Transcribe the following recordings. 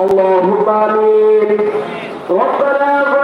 اللهم آمين ربنا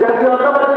জাতীয়তাবাদ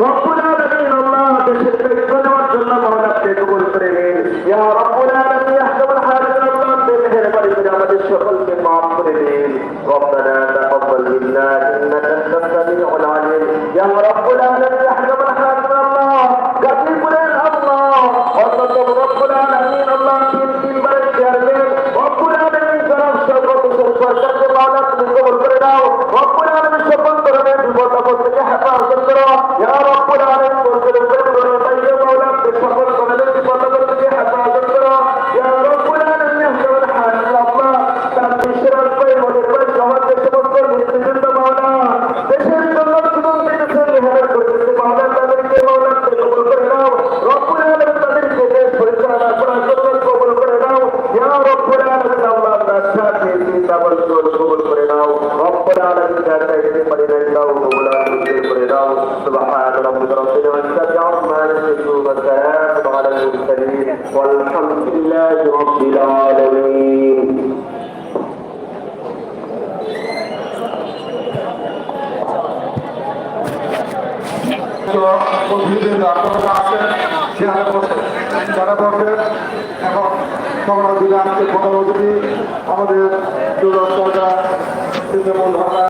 ربنا تقبل منا انك انت السميع العليم يا رب العالمين الحمد لله رب العالمين যারা এবং আমাদের দুর্গ